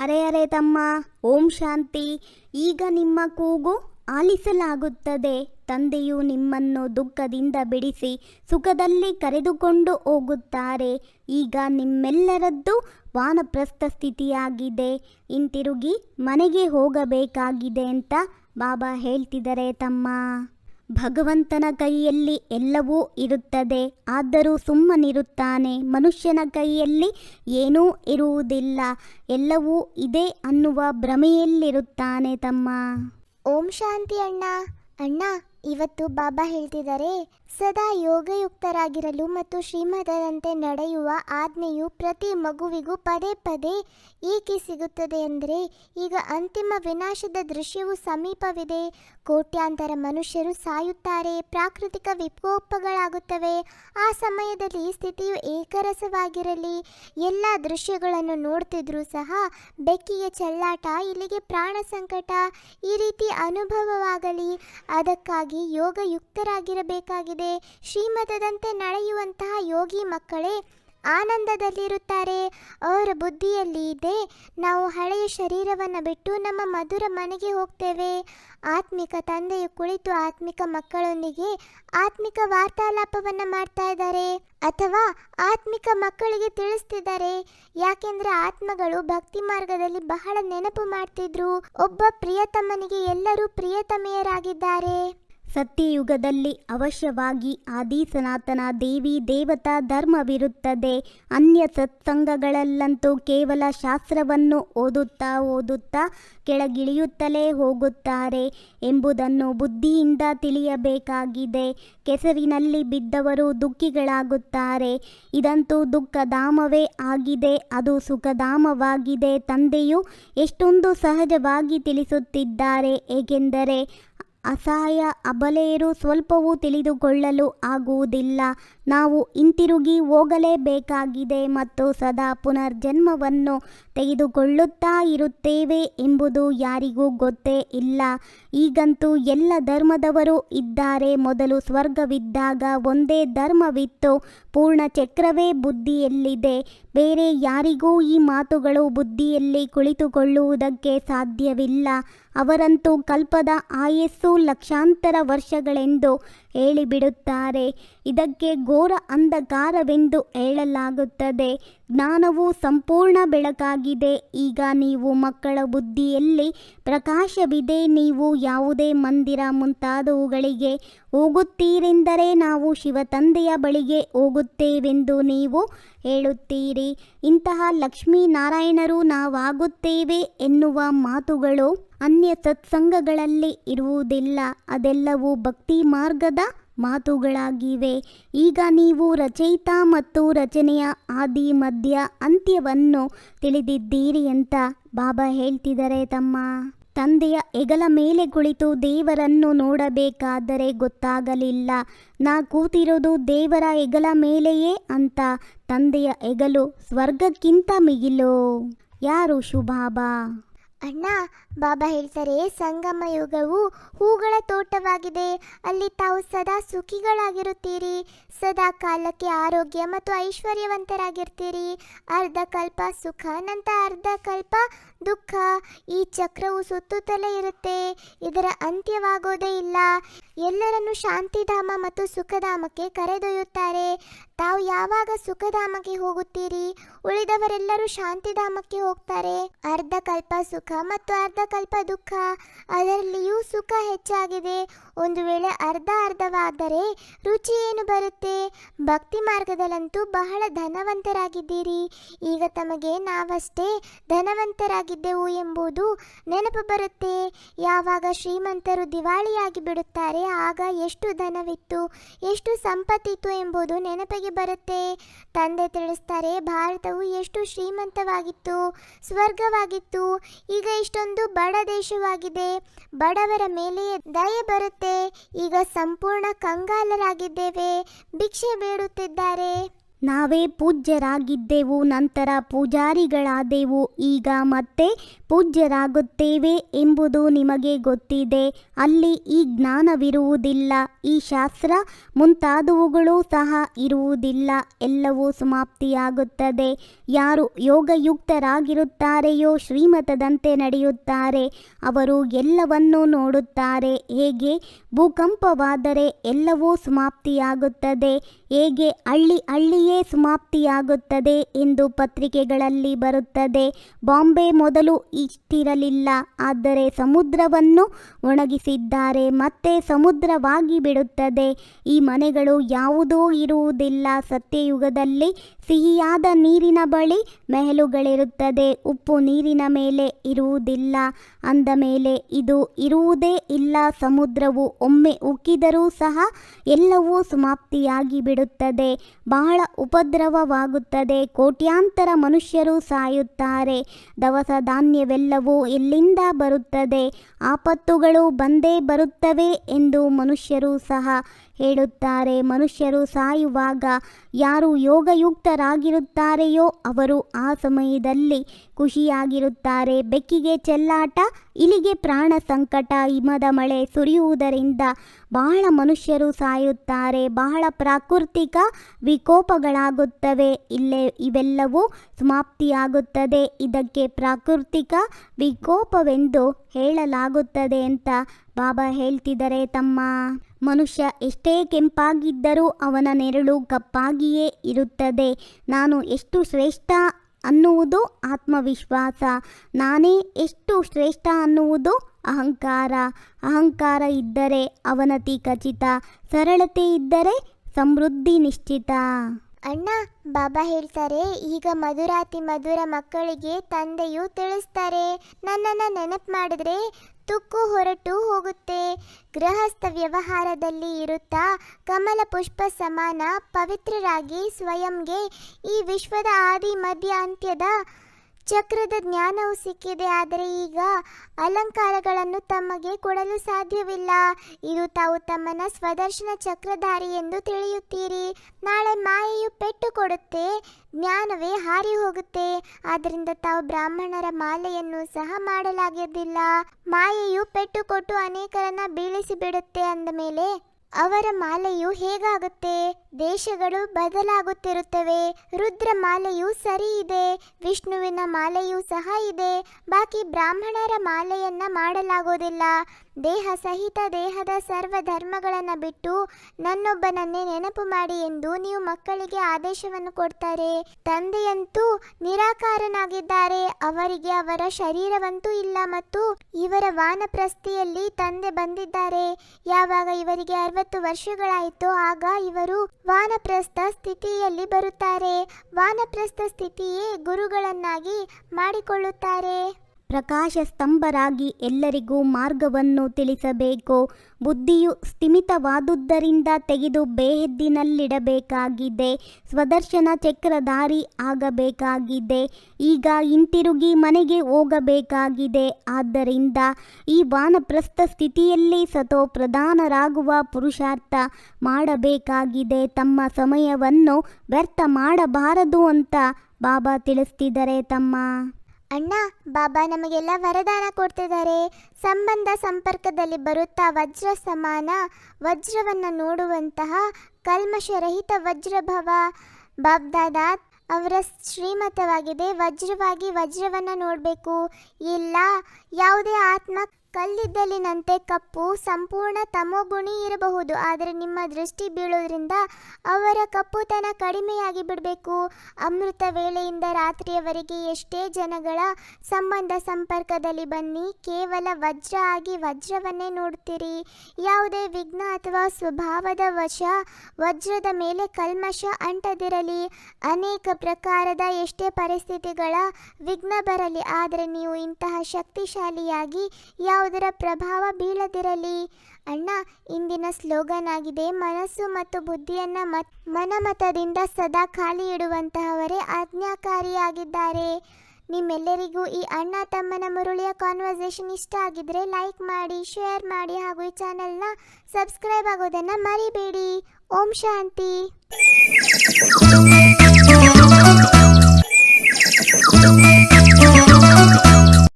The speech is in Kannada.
ಅರೆ ಅರೆ ತಮ್ಮ, ಓಂ ಶಾಂತಿ. ಈಗ ನಿಮ್ಮ ಕೂಗು ಆಲಿಸಲಾಗುತ್ತದೆ. ತಂದೆಯು ನಿಮ್ಮನ್ನು ದುಃಖದಿಂದ ಬಿಡಿಸಿ ಸುಖದಲ್ಲಿ ಕರೆದುಕೊಂಡು ಹೋಗುತ್ತಾರೆ. ಈಗ ನಿಮ್ಮೆಲ್ಲರದ್ದು ವಾನಪ್ರಸ್ಥ ಸ್ಥಿತಿಯಾಗಿದೆ. ಹಿಂತಿರುಗಿ ಮನೆಗೆ ಹೋಗಬೇಕಾಗಿದೆ ಅಂತ ಬಾಬಾ ಹೇಳ್ತಿದ್ದಾರೆ, ತಮ್ಮ. ಭಗವಂತನ ಕೈಯಲ್ಲಿ ಎಲ್ಲವೂ ಇರುತ್ತದೆ, ಆದರೂ ಸುಮ್ಮನಿರುತ್ತಾನೆ. ಮನುಷ್ಯನ ಕೈಯಲ್ಲಿ ಏನೂ ಇರುವುದಿಲ್ಲ, ಎಲ್ಲವೂ ಇದೆ ಅನ್ನುವ ಭ್ರಮೆಯಲ್ಲಿರುತ್ತಾನೆ, ತಮ್ಮ. ಓಂ ಶಾಂತಿ ಅಣ್ಣ. ಅಣ್ಣ, ಇವತ್ತು ಬಾಬಾ ಹೇಳ್ತಿದ್ದಾರೆ ಸದಾ ಯೋಗಯುಕ್ತರಾಗಿರಲು ಮತ್ತು ಶ್ರೀಮದರಂತೆ ನಡೆಯುವ ಆಜ್ಞೆಯು ಪ್ರತಿ ಮಗುವಿಗೂ ಪದೇ ಪದೇ ಏಕೆ ಸಿಗುತ್ತದೆ ಅಂದರೆ, ಈಗ ಅಂತಿಮ ವಿನಾಶದ ದೃಶ್ಯವು ಸಮೀಪವಿದೆ. ಕೋಟ್ಯಾಂತರ ಮನುಷ್ಯರು ಸಾಯುತ್ತಾರೆ, ಪ್ರಾಕೃತಿಕ ವಿಕೋಪಗಳಾಗುತ್ತವೆ. ಆ ಸಮಯದಲ್ಲಿ ಸ್ಥಿತಿಯು ಏಕರಸವಾಗಿರಲಿ. ಎಲ್ಲ ದೃಶ್ಯಗಳನ್ನು ನೋಡ್ತಿದ್ರೂ ಸಹ ಬೆಕ್ಕಿಗೆ ಚೆಲ್ಲಾಟ, ಇಲ್ಲಿಗೆ ಪ್ರಾಣ ಸಂಕಟ, ಈ ರೀತಿ ಅನುಭವವಾಗಲಿ. ಅದಕ್ಕಾಗಿ ಯೋಗಯುಕ್ತರಾಗಿರಬೇಕಾಗಿದೆ. ಶ್ರೀಮತದಂತೆ ನಡೆಯುವಂತಹ ಯೋಗಿ ಮಕ್ಕಳೇ, ಆನಂದದಲ್ಲಿರುತ್ತಾರೆ. ಅವರ ಬುದ್ಧಿಯಲ್ಲಿ ಇದೆ. ನಾವು ಹಳೆಯ ಶರೀರವನ್ನು ಬಿಟ್ಟು ನಮ್ಮ ಮಧುರ ಮನೆಗೆ ಹೋಗ್ತೇವೆ. ಆತ್ಮಿಕ ತಂದೆಯು ಕುಳಿತು ಆತ್ಮಿಕ ಮಕ್ಕಳೊಂದಿಗೆ ಆತ್ಮಿಕ ವಾರ್ತಾಲಾಪವನ್ನು ಮಾಡ್ತಾ ಇದ್ದಾರೆ. ಅಥವಾ ಆತ್ಮಿಕ ಮಕ್ಕಳಿಗೆ ತಿಳಿಸ್ತಿದ್ದಾರೆ. ಯಾಕೆಂದ್ರೆ ಆತ್ಮಗಳು ಭಕ್ತಿ ಮಾರ್ಗದಲ್ಲಿ ಬಹಳ ನೆನಪು ಮಾಡ್ತಿದ್ರು. ಒಬ್ಬ ಪ್ರಿಯತಮನಿಗೆ ಎಲ್ಲರೂ ಪ್ರಿಯತಮೆಯರಾಗಿದ್ದಾರೆ. ಸತ್ಯಯುಗದಲ್ಲಿ ಅವಶ್ಯವಾಗಿ ಆದಿ ಸನಾತನ ದೇವಿ ದೇವತಾ ಧರ್ಮವಿರುತ್ತದೆ. ಅನ್ಯ ಸತ್ಸಂಗಗಳಲ್ಲಂತೂ ಕೇವಲ ಶಾಸ್ತ್ರವನ್ನು ಓದುತ್ತಾ ಓದುತ್ತಾ ಕೆಳಗಿಳಿಯುತ್ತಲೇ ಹೋಗುತ್ತಾರೆ ಎಂಬುದನ್ನು ಬುದ್ಧಿಯಿಂದ ತಿಳಿಯಬೇಕಾಗಿದೆ. ಕೆಸರಿನಲ್ಲಿ ಬಿದ್ದವರು ದುಃಖಿಗಳಾಗುತ್ತಾರೆ. ಇದಂತೂ ದುಃಖಧಾಮವೇ ಆಗಿದೆ. ಅದು ಸುಖಧಾಮವಾಗಿದೆ. ತಂದೆಯು ಎಷ್ಟೊಂದು ಸಹಜವಾಗಿ ತಿಳಿಸುತ್ತಿದ್ದಾರೆ. ಏಕೆಂದರೆ ಅಸಹಾಯ, ಅಬಲೆಯರು ಸ್ವಲ್ಪವೂ ತಿಳಿದುಕೊಳ್ಳಲು ಆಗುವುದಿಲ್ಲ. ನಾವು ಹಿಂತಿರುಗಿ ಹೋಗಲೇಬೇಕಾಗಿದೆ ಮತ್ತು ಸದಾ ಪುನರ್ಜನ್ಮವನ್ನು ತೆಗೆದುಕೊಳ್ಳುತ್ತಾ ಇರುತ್ತೇವೆ ಎಂಬುದು ಯಾರಿಗೂ ಗೊತ್ತೇ ಇಲ್ಲ. ಈಗಂತೂ ಎಲ್ಲ ಧರ್ಮದವರು ಇದ್ದಾರೆ. ಮೊದಲು ಸ್ವರ್ಗವಿದ್ದಾಗ ಒಂದೇ ಧರ್ಮವಿತ್ತು. ಪೂರ್ಣ ಚಕ್ರವೇ ಬುದ್ಧಿಯಲ್ಲಿದೆ. ಬೇರೆ ಯಾರಿಗೂ ಈ ಮಾತುಗಳು ಬುದ್ಧಿಯಲ್ಲಿ ಕುಳಿತುಕೊಳ್ಳುವುದಕ್ಕೆ ಸಾಧ್ಯವಿಲ್ಲ. ಅವರಂತೂ ಕಲ್ಪದ ಆಯಸ್ಸು ಲಕ್ಷಾಂತರ ವರ್ಷಗಳೆಂದು ಹೇಳಿಬಿಡುತ್ತಾರೆ. ಇದಕ್ಕೆ ಘೋರ ಅಂಧಕಾರವೆಂದು ಹೇಳಲಾಗುತ್ತದೆ. ಜ್ಞಾನವು ಸಂಪೂರ್ಣ ಬೆಳಕಾಗಿದೆ. ಈಗ ನೀವು ಮಕ್ಕಳ ಬುದ್ಧಿಯಲ್ಲಿ ಪ್ರಕಾಶವಿದೆ. ನೀವು ಯಾವುದೇ ಮಂದಿರ ಮುಂತಾದವುಗಳಿಗೆ ಹೋಗುತ್ತೀರೆಂದರೆ ನಾವು ಶಿವತಂದೆಯ ಬಳಿಗೆ ಹೋಗುತ್ತೇವೆಂದು ನೀವು ಹೇಳುತ್ತೀರಿ. ಇಂತಹ ಲಕ್ಷ್ಮೀನಾರಾಯಣರು ನಾವಾಗುತ್ತೇವೆ ಎನ್ನುವ ಮಾತುಗಳು ಅನ್ಯ ಸತ್ಸಂಗಗಳಲ್ಲಿ ಇರುವುದಿಲ್ಲ. ಅದೆಲ್ಲವೂ ಭಕ್ತಿ ಮಾರ್ಗದ ಮಾತುಗಳಾಗಿವೆ. ಈಗ ನೀವು ರಚಯಿತ ಮತ್ತು ರಚನೆಯ ಆದಿ ಮಧ್ಯ ಅಂತ್ಯವನ್ನು ತಿಳಿದಿದ್ದೀರಿ ಅಂತ ಬಾಬಾ ಹೇಳ್ತಿದ್ದಾರೆ ತಮ್ಮ. ತಂದೆಯ ಹೆಗಲ ಮೇಲೆ ಕುಳಿತು ದೇವರನ್ನು ನೋಡಬೇಕಾದರೆ ಗೊತ್ತಾಗಲಿಲ್ಲ. ನಾ ಕೂತಿರೋದು ದೇವರ ಹೆಗಲ ಮೇಲೆಯೇ ಅಂತ ತಂದೆಯ ಹೆಗಲು ಸ್ವರ್ಗಕ್ಕಿಂತ ಮಿಗಿಲು. ಯಾರು ಶುಭಾಬಾ? ಅಣ್ಣ ಬಾಬಾ ಹೇಳ್ತಾರೆ ಸಂಗಮ ಯುಗವು ಹೂಗಳ ತೋಟವಾಗಿದೆ. ಅಲ್ಲಿ ತಾವು ಸದಾ ಸುಖಿಗಳಾಗಿರುತ್ತೀರಿ. ಸದಾ ಕಾಲಕ್ಕೆ ಆರೋಗ್ಯ ಮತ್ತು ಐಶ್ವರ್ಯವಂತರಾಗಿರ್ತೀರಿ. ಅರ್ಧ ಕಲ್ಪ ಸುಖ, ನಂತರ ಅರ್ಧ ಕಲ್ಪ ದುಃಖ. ಈ ಚಕ್ರವು ಸುತ್ತುತ್ತಲೇ ಇರುತ್ತೆ. ಇದರ ಅಂತ್ಯವಾಗೋದೇ ಇಲ್ಲ. ಎಲ್ಲರನ್ನು ಶಾಂತಿಧಾಮ ಮತ್ತು ಸುಖಧಾಮಕ್ಕೆ ಕರೆದೊಯ್ಯುತ್ತಾರೆ. ತಾವು ಯಾವಾಗ ಸುಖಧಾಮಕ್ಕೆ ಹೋಗುತ್ತೀರಿ? ಉಳಿದವರೆಲ್ಲರೂ ಶಾಂತಿಧಾಮಕ್ಕೆ ಹೋಗ್ತಾರೆ. ಅರ್ಧ ಕಲ್ಪ ಸುಖ ಮತ್ತು ಅರ್ಧ ಕಲ್ಪ ದುಃಖ. ಅದರಲ್ಲಿಯೂ ಸುಖ ಹೆಚ್ಚಾಗಿದೆ. ಒಂದು ವೇಳೆ ಅರ್ಧ ಅರ್ಧವಾದರೆ ರುಚಿ ಏನು ಬರುತ್ತೆ? ಭಕ್ತಿ ಮಾರ್ಗದಲ್ಲಂತೂ ಬಹಳ ಧನವಂತರಾಗಿದ್ದೀರಿ. ಈಗ ತಮಗೆ ನಾವಷ್ಟೇ ಧನವಂತರಾಗಿದ್ದೆವು ಎಂಬುದು ನೆನಪು ಬರುತ್ತೆ. ಯಾವಾಗ ಶ್ರೀಮಂತರು ದಿವಾಳಿಯಾಗಿ ಬಿಡುತ್ತಾರೆ, ಆಗ ಎಷ್ಟು ಧನವಿತ್ತು, ಎಷ್ಟು ಸಂಪತ್ತಿತ್ತು ಎಂಬುದು ನೆನಪಿಗೆ ಬರುತ್ತೆ. ತಂದೆ ತಿಳಿಸ್ತಾರೆ, ಭಾರತವು ಎಷ್ಟು ಶ್ರೀಮಂತವಾಗಿತ್ತು, ಸ್ವರ್ಗವಾಗಿತ್ತು, ಈಗ ಇಷ್ಟೊಂದು ಬಡ ದೇಶವಾಗಿದೆ. ಬಡವರ ಮೇಲೆ ದಯೆ ಬರುತ್ತೆ. ಈಗ ಸಂಪೂರ್ಣ ಕಂಗಾಲರಾಗಿದ್ದೇವೆ. ಭಿಕ್ಷೆ ಬೇಡುತ್ತಿದ್ದಾರೆ. ನಾವೇ ಪೂಜ್ಯರಾಗಿದ್ದೆವು ನಂತರ ಪೂಜಾರಿಗಳಾದೆವು. ಈಗ ಮತ್ತೆ ಪೂಜ್ಯರಾಗುತ್ತೇವೆ ಎಂಬುದು ನಿಮಗೆ ಗೊತ್ತಿದೆ. ಅಲ್ಲಿ ಈ ಜ್ಞಾನವಿರುವುದಿಲ್ಲ, ಈ ಶಾಸ್ತ್ರ ಮುಂತಾದವುಗಳು ಸಹ ಇರುವುದಿಲ್ಲ. ಎಲ್ಲವೂ ಸಮಾಪ್ತಿಯಾಗುತ್ತದೆ. ಯಾರು ಯೋಗಯುಕ್ತರಾಗಿರುತ್ತಾರೆಯೋ ಶ್ರೀಮತದಂತೆ ನಡೆಯುತ್ತಾರೆ. ಅವರು ಎಲ್ಲವನ್ನೂ ನೋಡುತ್ತಾರೆ. ಹೇಗೆ? ಭೂಕಂಪವಾದರೆ ಎಲ್ಲವೂ ಸಮಾಪ್ತಿಯಾಗುತ್ತದೆ. ಹೇಗೆ? ಹಳ್ಳಿ ಹಳ್ಳಿಯೇ ಸಮಾಪ್ತಿಯಾಗುತ್ತದೆ ಎಂದು ಪತ್ರಿಕೆಗಳಲ್ಲಿ ಬರುತ್ತದೆ. ಬಾಂಬೆ ಮೊದಲು ಇಷ್ಟಿರಲಿಲ್ಲ. ಆದರೆ ಸಮುದ್ರವನ್ನು ಒಣಗಿಸಿದ್ದಾರೆ. ಮತ್ತೆ ಸಮುದ್ರವಾಗಿ ಬಿಡುತ್ತದೆ. ಈ ಮನೆಗಳು ಯಾವುದೂ ಇರುವುದಿಲ್ಲ. ಸತ್ಯಯುಗದಲ್ಲಿ ಸಿಹಿಯಾದ ನೀರಿನ ಬಳಿ ಮೆಹಲುಗಳಿರುತ್ತದೆ. ಉಪ್ಪು ನೀರಿನ ಮೇಲೆ ಇರುವುದಿಲ್ಲ. ಅಂದ ಮೇಲೆ, ಇದು ಇರುವುದೇ ಇಲ್ಲ. ಸಮುದ್ರವು ಒಮ್ಮೆ ಉಕ್ಕಿದರೂ ಸಹ ಎಲ್ಲವೂ ಸಮಾಪ್ತಿಯಾಗಿ ಬಿಡುತ್ತದೆ. ಬಹಳ ಉಪದ್ರವವಾಗುತ್ತದೆ. ಕೋಟ್ಯಾಂತರ ಮನುಷ್ಯರು ಸಾಯುತ್ತಾರೆ. ದವಸ ಧಾನ್ಯವೆಲ್ಲವೂ ಎಲ್ಲಿಂದ ಬರುತ್ತದೆ? ಆಪತ್ತುಗಳು ಬಂದೇ ಬರುತ್ತವೆ ಎಂದು ಮನುಷ್ಯರು ಸಹ ಹೇಳುತ್ತಾರೆ, ಮನುಷ್ಯರು ಸಾಯುವಾಗ ಯಾರು ಯೋಗಯುಕ್ತರಾಗಿರುತ್ತಾರೆಯೋ ಅವರು ಆ ಸಮಯದಲ್ಲಿ ಖುಷಿಯಾಗಿರುತ್ತಾರೆ. ಬೆಕ್ಕಿಗೆ ಚೆಲ್ಲಾಟ, ಇಲಿಗೆ ಪ್ರಾಣ ಸಂಕಟ, ಹಿಮದ ಮಳೆ ಸುರಿಯುವುದರಿಂದ ಬಹಳ ಮನುಷ್ಯರು ಸಾಯುತ್ತಾರೆ. ಬಹಳ ಪ್ರಾಕೃತಿಕ ವಿಕೋಪಗಳಾಗುತ್ತವೆ. ಇಲ್ಲೇ ಇವೆಲ್ಲವೂ ಸಮಾಪ್ತಿಯಾಗುತ್ತದೆ. ಇದಕ್ಕೆ ಪ್ರಾಕೃತಿಕ ವಿಕೋಪವೆಂದು ಹೇಳಲಾಗುತ್ತದೆ ಅಂತ ಬಾಬಾ ಹೇಳ್ತಿದ್ದಾರೆ ತಮ್ಮ ಮನುಷ್ಯ ಎಷ್ಟೇ ಕೆಂಪಾಗಿದ್ದರೂ ಅವನ ನೆರಳು ಕಪ್ಪಾಗಿಯೇ ಇರುತ್ತದೆ. ನಾನು ಎಷ್ಟು ಶ್ರೇಷ್ಠ ಅನ್ನುವುದು ಆತ್ಮವಿಶ್ವಾಸ. ನಾನೇ ಎಷ್ಟು ಶ್ರೇಷ್ಠ ಅನ್ನುವುದು ಅಹಂಕಾರ. ಅಹಂಕಾರ ಇದ್ದರೆ ಅವನತಿ ಖಚಿತ, ಸರಳತೆ ಇದ್ದರೆ ಸಮೃದ್ಧಿ ನಿಶ್ಚಿತ. ಅಣ್ಣ, ಬಾಬಾ ಹೇಳ್ತಾರೆ, ಈಗ ಮಧುರಾತಿ ಮಧುರ ಮಕ್ಕಳಿಗೆ ತಂದೆಯು ತಿಳಿಸ್ತಾರೆ. ನನ್ನನ್ನ ನೆನಪು ಮಾಡಿದ್ರೆ ತುಕ್ಕು ಹೊರಟು ಹೋಗುತ್ತೆ. ಗೃಹಸ್ಥ ವ್ಯವಹಾರದಲ್ಲಿ ಇರುತ್ತಾ ಕಮಲ ಪುಷ್ಪ ಸಮಾನ ಪವಿತ್ರರಾಗಿ ಸ್ವಯಂಗೆ ಈ ವಿಶ್ವದ ಆದಿ ಮಧ್ಯ ಅಂತ್ಯದ ಚಕ್ರದ ಜ್ಞಾನವು ಸಿಕ್ಕಿದೆ, ಆದರೆ ಈಗ ಅಲಂಕಾರಗಳನ್ನು ತಮಗೆ ಕೊಡಲು ಸಾಧ್ಯವಿಲ್ಲ. ಇದು ತಾವು ತಮ್ಮನ ಸ್ವದರ್ಶನ ಚಕ್ರಧಾರಿ ಎಂದು ತಿಳಿಯುತ್ತೀರಿ. ನಾಳೆ ಮಾಯೆಯು ಪೆಟ್ಟು ಕೊಡುತ್ತೆ, ಜ್ಞಾನವೇ ಹಾರಿ ಹೋಗುತ್ತೆ ಆದ್ದರಿಂದ ತಾವು ಬ್ರಾಹ್ಮಣರ ಮಾಲೆಯನ್ನು ಸಹ ಮಾಡಲಾಗಿದ್ದಿಲ್ಲ ಮಾಯೆಯು ಪೆಟ್ಟು ಕೊಟ್ಟು ಅನೇಕರನ್ನ ಬೀಳಿಸಿ ಬಿಡುತ್ತೆ ಅಂದ ಮೇಲೆ ಅವರ ಮಾಲೆಯು ಹೇಗಾಗುತ್ತೆ? ದೇಶಗಳು ಬದಲಾಗುತ್ತಿರುತ್ತವೆ. ರುದ್ರ ಮಾಲೆಯು ಸರಿ ಇದೆ. ವಿಷ್ಣುವಿನ ಮಾಲೆಯೂ ಸಹ ಇದೆ. ಬಾಕಿ ಬ್ರಾಹ್ಮಣರ ಮಾಲೆಯನ್ನ ಮಾಡಲಾಗೋದಿಲ್ಲ. ದೇಹ ಸಹಿತ ದೇಹದ ಸರ್ವ ಧರ್ಮಗಳನ್ನು ಬಿಟ್ಟು ನನ್ನೊಬ್ಬನನ್ನೇ ನೆನಪು ಮಾಡಿ ಎಂದು ನೀವು ಮಕ್ಕಳಿಗೆ ಆದೇಶವನ್ನು ಕೊಡ್ತಾರೆ. ತಂದೆಯಂತೂ ನಿರಾಕಾರನಾಗಿದ್ದಾರೆ. ಅವರಿಗೆ ಅವರ ಶರೀರವಂತೂ ಇಲ್ಲ ಮತ್ತು ಇವರ ವಾನಪ್ರಸ್ಥಿಯಲ್ಲಿ ತಂದೆ ಬಂದಿದ್ದಾರೆ. ಯಾವಾಗ ಇವರಿಗೆ ಅರವತ್ತು ವರ್ಷಗಳಾಯಿತೋ ಆಗ ಇವರು ವಾನಪ್ರಸ್ಥ ಸ್ಥಿತಿಯಲ್ಲಿ ಬರುತ್ತಾರೆ. ವಾನಪ್ರಸ್ಥ ಸ್ಥಿತಿಯೇ ಗುರುಗಳನ್ನಾಗಿ ಮಾಡಿಕೊಳ್ಳುತ್ತಾರೆ. ಪ್ರಕಾಶ ಸ್ತಂಭರಾಗಿ ಎಲ್ಲರಿಗೂ ಮಾರ್ಗವನ್ನು ತಿಳಿಸಬೇಕು. ಬುದ್ಧಿಯು ಸ್ಥಿಮಿತವಾದುದರಿಂದ ತೆಗೆದು ಬೇಹದ್ದಿನಲ್ಲಿಡಬೇಕಾಗಿದೆ. ಸ್ವದರ್ಶನ ಚಕ್ರಧಾರಿ ಆಗಬೇಕಾಗಿದೆ. ಈಗ ಹಿಂತಿರುಗಿ ಮನೆಗೆ ಹೋಗಬೇಕಾಗಿದೆ. ಆದ್ದರಿಂದ ಈ ವಾನಪ್ರಸ್ಥ ಸ್ಥಿತಿಯಲ್ಲಿ ಸತೋ ಪ್ರಧಾನರಾಗುವ ಪುರುಷಾರ್ಥ ಮಾಡಬೇಕಾಗಿದೆ. ತಮ್ಮ ಸಮಯವನ್ನು ವ್ಯರ್ಥ ಮಾಡಬಾರದು ಅಂತ ಬಾಬಾ ತಿಳಿಸ್ತಿದ್ದಾರೆ ತಮ್ಮ ಅಣ್ಣ, ಬಾಬಾ ನಮಗೆಲ್ಲ ವರದಾನ ಕೊಡ್ತಿದ್ದಾರೆ. ಸಂಬಂಧ ಸಂಪರ್ಕದಲ್ಲಿ ಬರುತ್ತಾ ವಜ್ರ ಸಮಾನ, ವಜ್ರವನ್ನು ನೋಡುವಂತಹ ಕಲ್ಮಶರಹಿತ ವಜ್ರಭವ. ಬಾಬ್ದಾದ ಅವರ ಶ್ರೀಮತವಾಗಿದೆ, ವಜ್ರವಾಗಿ ವಜ್ರವನ್ನು ನೋಡಬೇಕು. ಇಲ್ಲ, ಯಾವುದೇ ಆತ್ಮ ಕಲ್ಲಿದ್ದಲಿನಂತೆ ಕಪ್ಪು, ಸಂಪೂರ್ಣ ತಮೋಗುಣಿ ಇರಬಹುದು. ಆದರೆ ನಿಮ್ಮ ದೃಷ್ಟಿ ಬೀಳೋದ್ರಿಂದ ಅವರ ಕಪ್ಪುತನ ಕಡಿಮೆಯಾಗಿ ಬಿಡಬೇಕು. ಅಮೃತ ವೇಳೆಯಿಂದ ರಾತ್ರಿಯವರೆಗೆ ಎಷ್ಟೇ ಜನಗಳ ಸಂಬಂಧ ಸಂಪರ್ಕದಲ್ಲಿ ಬನ್ನಿ, ಕೇವಲ ವಜ್ರ ಆಗಿ ವಜ್ರವನ್ನೇ ನೋಡ್ತೀರಿ ಯಾವುದೇ ವಿಘ್ನ ಅಥವಾ ಸ್ವಭಾವದ ವಶ ವಜ್ರದ ಮೇಲೆ ಕಲ್ಮಶ ಅಂಟದಿರಲಿ. ಅನೇಕ ಪ್ರಕಾರದ ಎಷ್ಟೇ ಪರಿಸ್ಥಿತಿಗಳ ವಿಘ್ನ ಬರಲಿ, ಆದರೆ ನೀವು ಇಂತಹ ಶಕ್ತಿಶಾಲಿಯಾಗಿ ಯಾವುದರ ಪ್ರಭಾವ ಬೀಳದಿರಲಿ. ಅಣ್ಣ, ಇಂದಿನ ಸ್ಲೋಗನ್ ಆಗಿದೆ ಮನಸ್ಸು ಮತ್ತು ಬುದ್ಧಿಯನ್ನ ಮತ್, ಮನಮತದಿಂದ ಸದಾ ಖಾಲಿ ಇಡುವಂತಹವರೇ ಆಜ್ಞಾಕಾರಿಯಾಗಿದ್ದಾರೆ. ನಿಮ್ಮೆಲ್ಲರಿಗೂ ಈ ಅಣ್ಣ ತಮ್ಮನ ಮುರುಳಿಯ ಕಾನ್ವರ್ಸೇಷನ್ ಇಷ್ಟ ಆಗಿದ್ರೆ ಲೈಕ್ ಮಾಡಿ ಶೇರ್ ಮಾಡಿ ಹಾಗೂ ಈ ಚಾನೆಲ್ನ ಸಬ್ಸ್ಕ್ರೈಬ್ ಆಗೋದನ್ನ ಮರಿಬೇಡಿ. ಓಂ ಶಾಂತಿ.